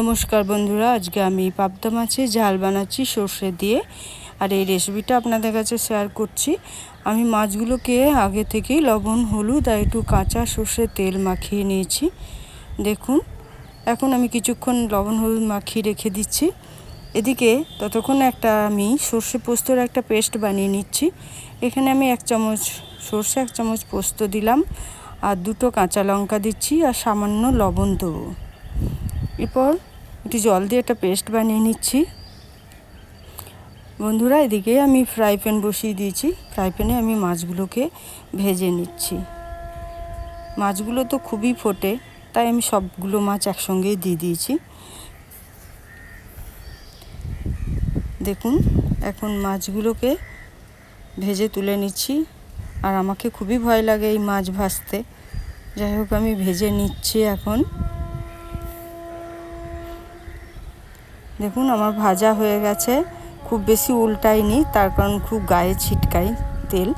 নমস্কার বন্ধুরা, আজকে আমি পাবদা মাছের ঝাল বানাচ্ছি সর্ষে দিয়ে, আর এই রেসিপিটা আপনাদের কাছে শেয়ার করছি। আমি মাছগুলোকে আগে থেকেই লবণ, হলুদ আর একটু কাঁচা সর্ষে তেল মাখিয়ে নিয়েছি। দেখুন, এখন আমি কিছুক্ষণ লবণ, হলুদ মাখিয়ে রেখে দিচ্ছি। এদিকে ততক্ষণ একটা আমি সর্ষে পোস্তর একটা পেস্ট বানিয়ে নিচ্ছি। এখানে আমি এক চামচ সর্ষে, এক চামচ পোস্ত দিলাম, আর দুটো কাঁচা লঙ্কা দিচ্ছি, আর সামান্য লবণ দেবো। এরপর একটু জল দিয়ে একটা পেস্ট বানিয়ে নিচ্ছি। বন্ধুরা, এদিকে আমি ফ্রাই প্যান বসিয়ে দিয়েছি। ফ্রাই প্যানে আমি মাছগুলোকে ভেজে নিচ্ছি। মাছগুলো তো খুবই ফোটে, তাই আমি সবগুলো মাছ একসঙ্গেই দিয়ে দিয়েছি। দেখুন, এখন মাছগুলোকে ভেজে তুলে নিচ্ছি। আর আমাকে খুবই ভয় লাগে এই মাছ ভাজতে। যাই হোক, আমি ভেজে নিচ্ছি এখন। দেখুন, আমার ভাজা হয়ে গেছে। খুব বেশি উল্টাইনি, তার কারণ খুব গায়ে ছিটকাই তেল।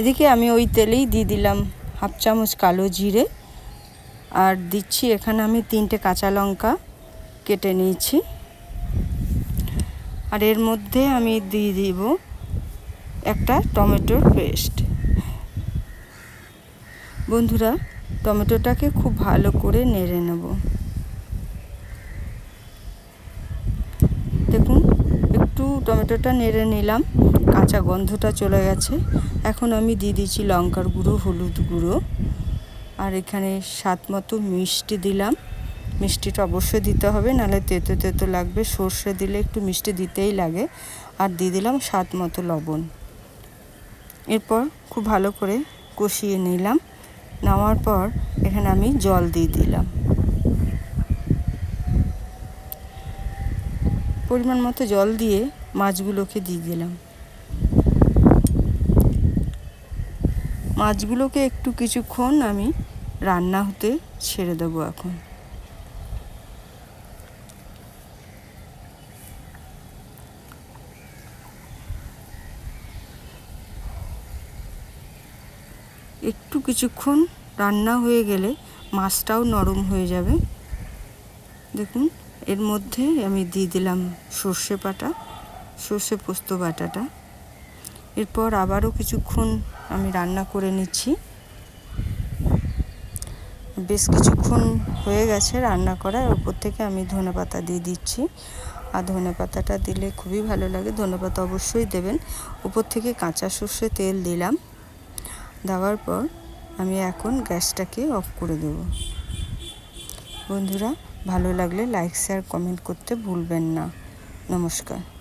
এদিকে আমি ওই তেলেই দিয়ে দিলাম হাফ চামচ কালো জিরে। আর দিচ্ছি এখানে আমি তিনটে কাঁচা লঙ্কা কেটে নিয়েছি। আর এর মধ্যে আমি দিয়ে দিব একটা টমেটোর পেস্ট। বন্ধুরা, টমেটোটাকে খুব ভালো করে নেড়ে নেব। দেখুন, একটু টমেটোটা নেড়ে নিলাম, কাঁচা গন্ধটা চলে গেছে। এখন আমি দিয়ে দিচ্ছি লঙ্কার গুঁড়ো, হলুদ গুঁড়ো। আর এখানে স্বাদ মতো মিষ্টি দিলাম। মিষ্টিটা অবশ্যই দিতে হবে, নাহলে তেতো তেতো লাগবে। সর্ষে দিলে একটু মিষ্টি দিতেই লাগে। আর দিয়ে দিলাম স্বাদ মতো লবণ। এরপর খুব ভালো করে কষিয়ে নিলাম। নেওয়ার পর এখানে আমি জল দিয়ে দিলাম। পরিমাণ মতো জল দিয়ে মাছগুলোকে দিয়ে দিলাম। মাছগুলোকে একটু কিছুক্ষণ আমি রান্না হতে ছেড়ে দেবো এখন। একটু কিছুক্ষণ রান্না হয়ে গেলে মাছটাও নরম হয়ে যাবে। দেখুন, এর মধ্যে আমি দিয়ে দিলাম সর্ষে বাটা, সর্ষে পোস্ত বাটাটা। এরপর আবারও কিছুক্ষণ আমি রান্না করে নিচ্ছি। বেশ কিছুক্ষণ হয়ে গেছে রান্না করা ওপর থেকে আমি ধনে পাতা দিয়ে দিচ্ছি। আর ধনে পাতাটা দিলে খুবই ভালো লাগে, ধনে পাতা অবশ্যই দেবেন। উপর থেকে কাঁচা সর্ষে তেল দিলাম, দেওয়ার পর আমি এখন গ্যাসটাকে অফ করে দেব। বন্ধুরা ভালো লাগলে লাইক শেয়ার কমেন্ট করতে ভুলবেন না। নমস্কার।